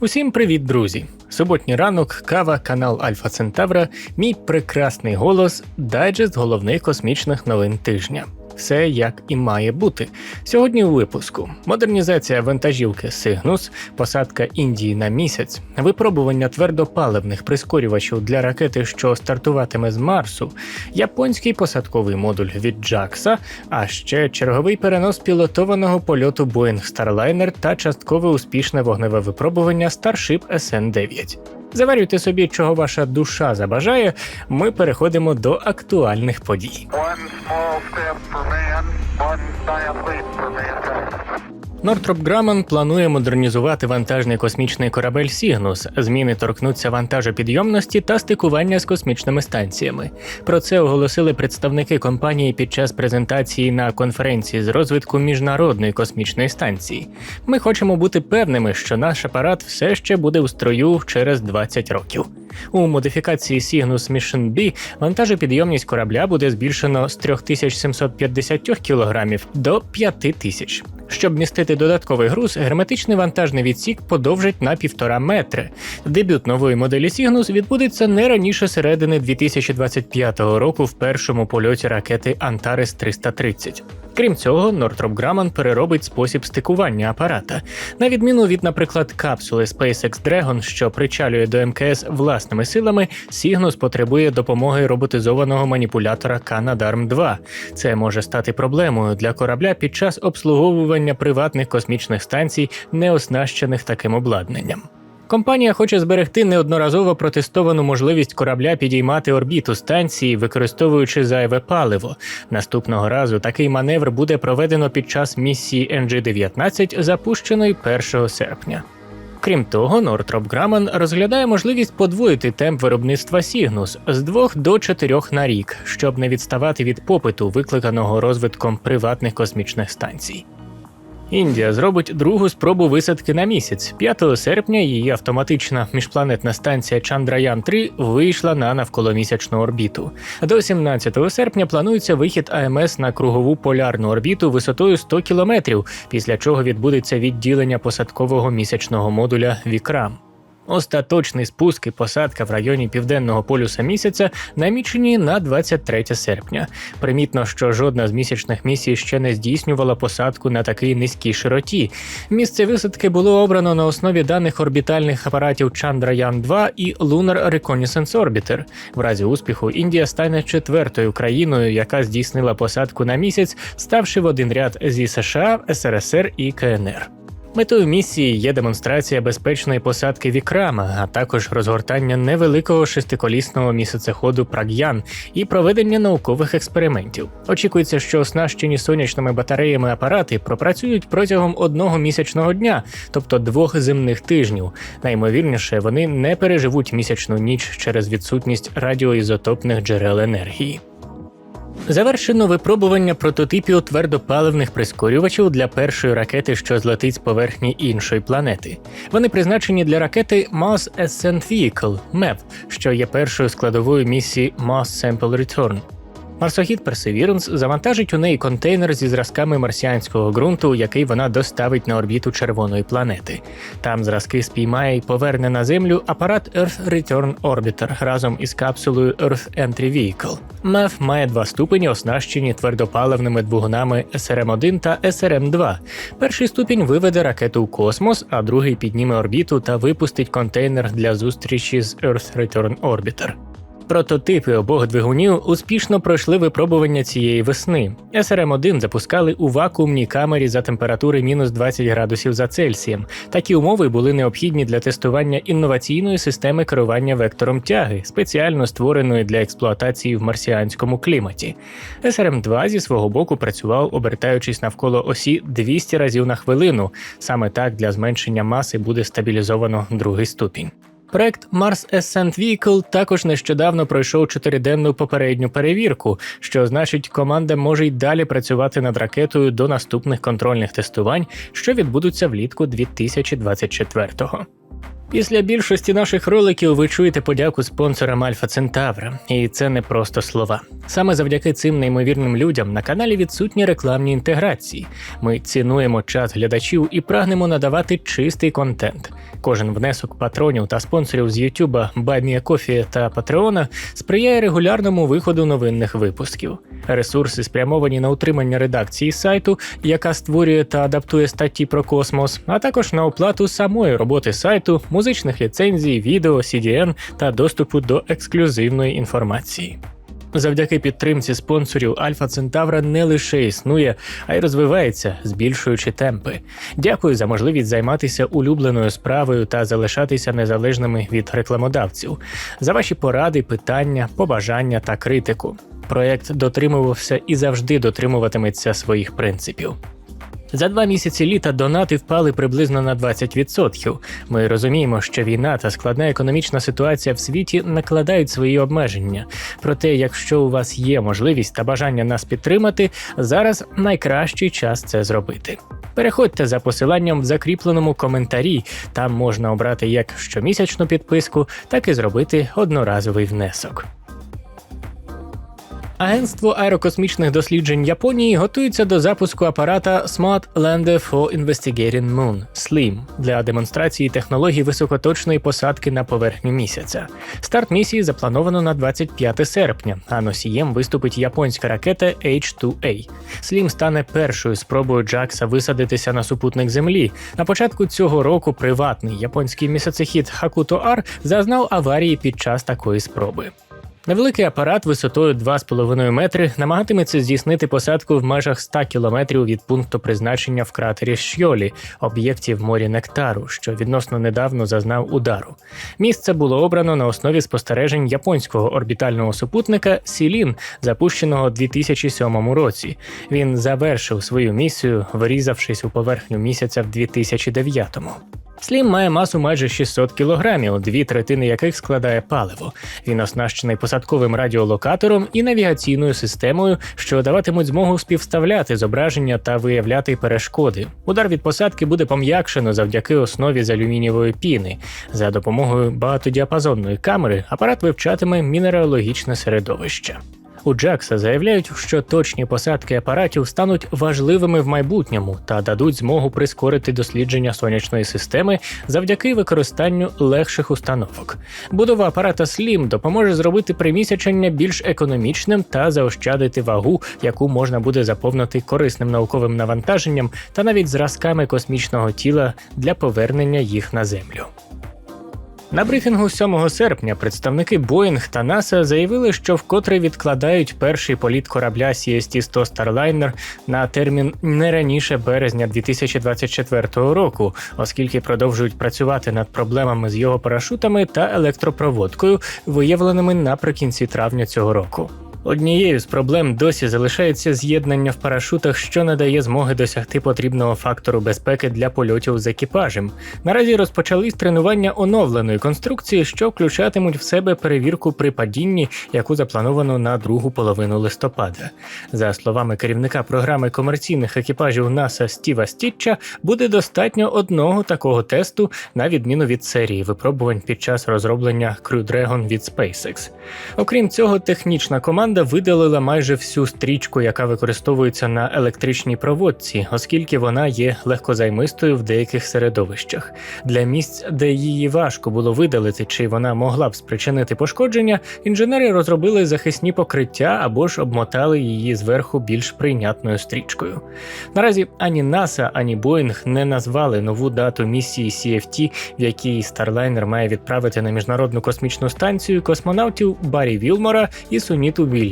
Усім привіт, друзі! Суботній ранок, кава, канал Альфа Центавра, мій прекрасний голос, дайджест головних космічних новин тижня. Все як і має бути. Сьогодні у випуску: модернізація вантажівки Сигнус, посадка Індії на місяць, випробування твердопаливних прискорювачів для ракети, що стартуватиме з Марсу, японський посадковий модуль від Джакса, а ще черговий перенос пілотованого польоту Boeing Starliner та часткове успішне вогневе випробування Starship SN9. Заварюйте собі, чого ваша душа забажає. Ми переходимо до актуальних подій. One small step for man, one giant leap for. Нортроп Граман планує модернізувати вантажний космічний корабель Сігнус. Зміни торкнуться вантажопідйомності та стикування з космічними станціями. Про це оголосили представники компанії під час презентації на конференції з розвитку міжнародної космічної станції. Ми хочемо бути певними, що наш апарат все ще буде у строю через 20 років. У модифікації Cygnus Mission B вантажопідйомність корабля буде збільшено з 3750 кг до 5000. Щоб містити додатковий груз, герметичний вантажний відсік подовжать на півтора метри. Дебют нової моделі Cygnus відбудеться не раніше середини 2025 року в першому польоті ракети Antares 330. Крім цього, Northrop Grumman переробить спосіб стикування апарата. На відміну від, наприклад, капсули SpaceX Dragon, що причалює до МКС власними силами, Cygnus потребує допомоги роботизованого маніпулятора Canadarm 2. Це може стати проблемою для корабля під час обслуговування приватних космічних станцій, не оснащених таким обладнанням. Компанія хоче зберегти неодноразово протестовану можливість корабля підіймати орбіту станції, використовуючи зайве паливо. Наступного разу такий маневр буде проведено під час місії NG-19, запущеної 1 серпня. Крім того, Northrop Grumman розглядає можливість подвоїти темп виробництва Cygnus з 2 до 4 на рік, щоб не відставати від попиту, викликаного розвитком приватних космічних станцій. Індія зробить другу спробу висадки на місяць. 5 серпня її автоматична міжпланетна станція Чандраян 3 вийшла на навколомісячну орбіту. До 17 серпня планується вихід АМС на кругову полярну орбіту висотою 100 кілометрів, після чого відбудеться відділення посадкового місячного модуля Вікрам. Остаточний спуск і посадка в районі південного полюса місяця намічені на 23 серпня. Примітно, що жодна з місячних місій ще не здійснювала посадку на такій низькій широті. Місце висадки було обрано на основі даних орбітальних апаратів Chandrayaan 2 і Lunar Reconnaissance Orbiter. В разі успіху Індія стане четвертою країною, яка здійснила посадку на місяць, ставши в один ряд зі США, СРСР і КНР. Метою місії є демонстрація безпечної посадки Вікрама, а також розгортання невеликого шестиколісного місяцеходу Праг'ян і проведення наукових експериментів. Очікується, що оснащені сонячними батареями апарати пропрацюють протягом одного місячного дня, тобто двох земних тижнів. Наймовірніше, вони не переживуть місячну ніч через відсутність радіоізотопних джерел енергії. Завершено випробування прототипів твердопаливних прискорювачів для першої ракети, що злетить з поверхні іншої планети. Вони призначені для ракети Mars Ascent Vehicle MEV, що є першою складовою місії Mars Sample Return. Марсохід Perseverance завантажить у неї контейнер зі зразками марсіанського ґрунту, який вона доставить на орбіту червоної планети. Там зразки спіймає і поверне на землю апарат Earth Return Orbiter разом із капсулою Earth Entry Vehicle. МЕФ має два ступені, оснащені твердопаливними двигунами SRM-1 та SRM-2. Перший ступінь виведе ракету у космос, а другий підніме орбіту та випустить контейнер для зустрічі з Earth Return Orbiter. Прототипи обох двигунів успішно пройшли випробування цієї весни. СРМ-1 запускали у вакуумній камері за температури мінус 20 градусів за Цельсієм. Такі умови були необхідні для тестування інноваційної системи керування вектором тяги, спеціально створеної для експлуатації в марсіанському кліматі. СРМ-2 зі свого боку працював, обертаючись навколо осі 200 разів на хвилину. Саме так для зменшення маси буде стабілізовано другий ступінь. Проект Mars Ascent Vehicle також нещодавно пройшов чотириденну попередню перевірку, що значить, команда може й далі працювати над ракетою до наступних контрольних тестувань, що відбудуться влітку 2024-го. Після більшості наших роликів ви чуєте подяку спонсорам Альфа Центавра, і це не просто слова. Саме завдяки цим неймовірним людям на каналі відсутні рекламні інтеграції. Ми цінуємо час глядачів і прагнемо надавати чистий контент. Кожен внесок патронів та спонсорів з Ютуба, Баймія та Патреона сприяє регулярному виходу новинних випусків. Ресурси спрямовані на утримання редакції сайту, яка створює та адаптує статті про космос, а також на оплату самої роботи сайту, музичних ліцензій, відео, CDN та доступу до ексклюзивної інформації. Завдяки підтримці спонсорів Альфа Центавра не лише існує, а й розвивається, збільшуючи темпи. Дякую за можливість займатися улюбленою справою та залишатися незалежними від рекламодавців, за ваші поради, питання, побажання та критику. Проект дотримувався і завжди дотримуватиметься своїх принципів. За два місяці літа донати впали приблизно на 20%. Ми розуміємо, що війна та складна економічна ситуація в світі накладають свої обмеження. Проте, якщо у вас є можливість та бажання нас підтримати, зараз найкращий час це зробити. Переходьте за посиланням в закріпленому коментарі. Там можна обрати як щомісячну підписку, так і зробити одноразовий внесок. Агентство аерокосмічних досліджень Японії готується до запуску апарата Smart Lander for Investigating Moon SLIM для демонстрації технологій високоточної посадки на поверхню місяця. Старт місії заплановано на 25 серпня, а носієм виступить японська ракета H2A. SLIM стане першою спробою Джакса висадитися на супутник Землі. На початку цього року приватний японський місяцехід Hakuto R зазнав аварії під час такої спроби. Невеликий апарат висотою 2,5 метри намагатиметься здійснити посадку в межах 100 кілометрів від пункту призначення в кратері Шйолі, об'єкті в морі Нектару, що відносно недавно зазнав удару. Місце було обрано на основі спостережень японського орбітального супутника Сілін, запущеного у 2007 році. Він завершив свою місію, вирізавшись у поверхню місяця в 2009-му. Слім має масу майже 600 кілограмів, дві третини яких складає паливо. Він оснащений посадковим радіолокатором і навігаційною системою, що даватимуть змогу співставляти зображення та виявляти перешкоди. Удар від посадки буде пом'якшено завдяки основі з алюмінієвої піни. За допомогою багатодіапазонної камери апарат вивчатиме мінералогічне середовище. У Джакса заявляють, що точні посадки апаратів стануть важливими в майбутньому та дадуть змогу прискорити дослідження сонячної системи завдяки використанню легших установок. Будова апарата SLIM допоможе зробити примісячення більш економічним та заощадити вагу, яку можна буде заповнити корисним науковим навантаженням та навіть зразками космічного тіла для повернення їх на землю. На брифінгу 7 серпня представники Боїнг та НАСА заявили, що вкотре відкладають перший політ корабля CST-100 Starliner на термін не раніше березня 2024 року, оскільки продовжують працювати над проблемами з його парашутами та електропроводкою, виявленими наприкінці травня цього року. Однією з проблем досі залишається з'єднання в парашутах, що не дає змоги досягти потрібного фактору безпеки для польотів з екіпажем. Наразі розпочались тренування оновленої конструкції, що включатимуть в себе перевірку при падінні, яку заплановано на другу половину листопада. За словами керівника програми комерційних екіпажів НАСА Стіва Стітча, буде достатньо одного такого тесту, на відміну від серії випробувань під час розроблення Crew Dragon від SpaceX. Окрім цього, технічна команда видалила майже всю стрічку, яка використовується на електричній проводці, оскільки вона є легкозаймистою в деяких середовищах. Для місць, де її важко було видалити, чи вона могла б спричинити пошкодження, інженери розробили захисні покриття або ж обмотали її зверху більш прийнятною стрічкою. Наразі ані НАСА, ані Боїнг не назвали нову дату місії CFT, в якій Starliner має відправити на міжнародну космічну станцію космонавтів Баррі Вілмора і Суніту Вільямс.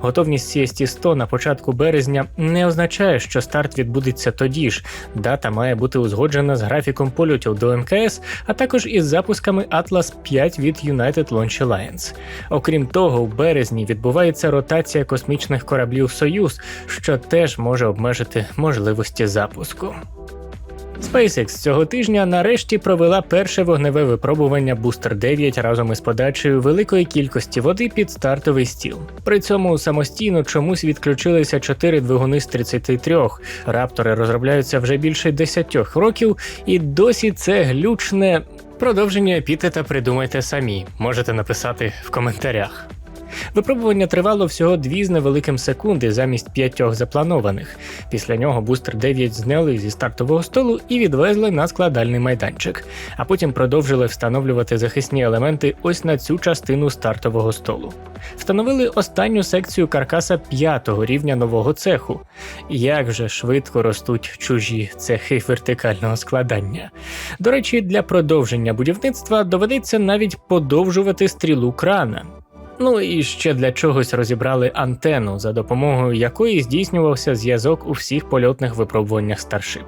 Готовність CST-100 на початку березня не означає, що старт відбудеться тоді ж. Дата має бути узгоджена з графіком польотів до МКС, а також із запусками Atlas 5 від United Launch Alliance. Окрім того, в березні відбувається ротація космічних кораблів Союз, що теж може обмежити можливості запуску. SpaceX цього тижня нарешті провела перше вогневе випробування Booster 9 разом із подачею великої кількості води під стартовий стіл. При цьому самостійно чомусь відключилися 4 двигуни з 33. Раптори розробляються вже більше 10 років, і досі це глючне. Продовження епітета придумайте самі, можете написати в коментарях. Випробування тривало всього дві з невеликим секунди замість п'ятьох запланованих. Після нього бустер 9 зняли зі стартового столу і відвезли на складальний майданчик, а потім продовжили встановлювати захисні елементи ось на цю частину стартового столу. Встановили останню секцію каркаса п'ятого рівня нового цеху. Як же швидко ростуть чужі цехи вертикального складання. До речі, для продовження будівництва доведеться навіть подовжувати стрілу крана. Ну і ще для чогось розібрали антенну, за допомогою якої здійснювався зв'язок у всіх польотних випробуваннях Starship.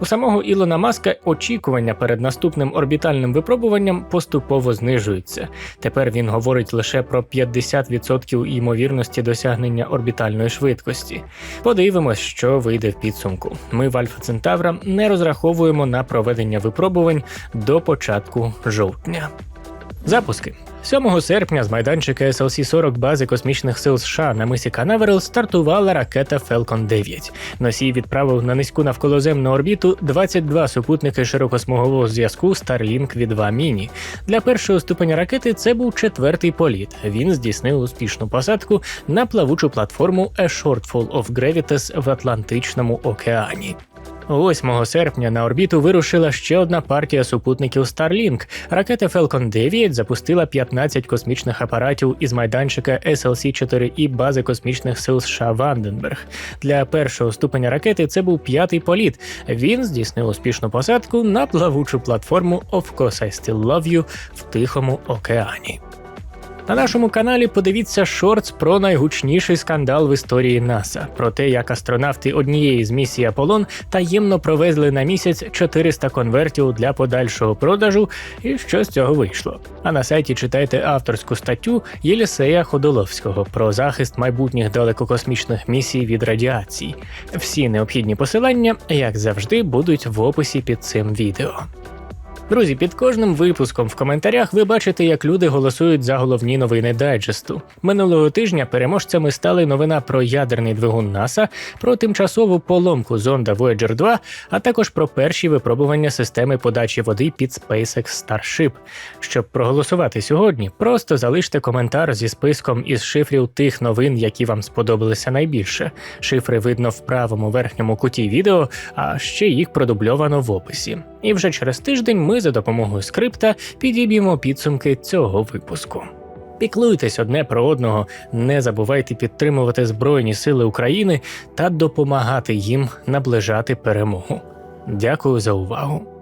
У самого Ілона Маска очікування перед наступним орбітальним випробуванням поступово знижуються. Тепер він говорить лише про 50% ймовірності досягнення орбітальної швидкості. Подивимось, що вийде в підсумку. Ми в Альфа Центавра не розраховуємо на проведення випробувань до початку жовтня. Запуски 7 серпня з майданчика SLC-40 бази космічних сил США на мисі Канаверал стартувала ракета Falcon 9. Носій відправив на низьку навколоземну орбіту 22 супутники широкосмугового зв'язку Starlink від 2 Mini. Для першого ступеня ракети це був четвертий політ. Він здійснив успішну посадку на плавучу платформу A Shortfall of Gravitas в Атлантичному океані. 8 серпня на орбіту вирушила ще одна партія супутників Starlink. Ракета Falcon 9 запустила 15 космічних апаратів із майданчика SLC-4І бази космічних сил США Ванденберг. Для першого ступеня ракети це був п'ятий політ. Він здійснив успішну посадку на плавучу платформу Of Course I Still Love You в Тихому океані. На нашому каналі подивіться шортс про найгучніший скандал в історії НАСА, про те, як астронавти однієї з місій Аполлон таємно провезли на місяць 400 конвертів для подальшого продажу, і що з цього вийшло. А на сайті читайте авторську статтю Єлісея Ходоловського про захист майбутніх далекокосмічних місій від радіації. Всі необхідні посилання, як завжди, будуть в описі під цим відео. Друзі, під кожним випуском в коментарях ви бачите, як люди голосують за головні новини дайджесту. Минулого тижня переможцями стали новина про ядерний двигун НАСА, про тимчасову поломку зонда Voyager 2, а також про перші випробування системи подачі води під SpaceX Starship. Щоб проголосувати сьогодні, просто залиште коментар зі списком із шифрів тих новин, які вам сподобалися найбільше. Шифри видно в правому верхньому куті відео, а ще їх продубльовано в описі. І вже через тиждень ми за допомогою скрипта підіб'ємо підсумки цього випуску. Піклуйтесь одне про одного, не забувайте підтримувати Збройні Сили України та допомагати їм наближати перемогу. Дякую за увагу.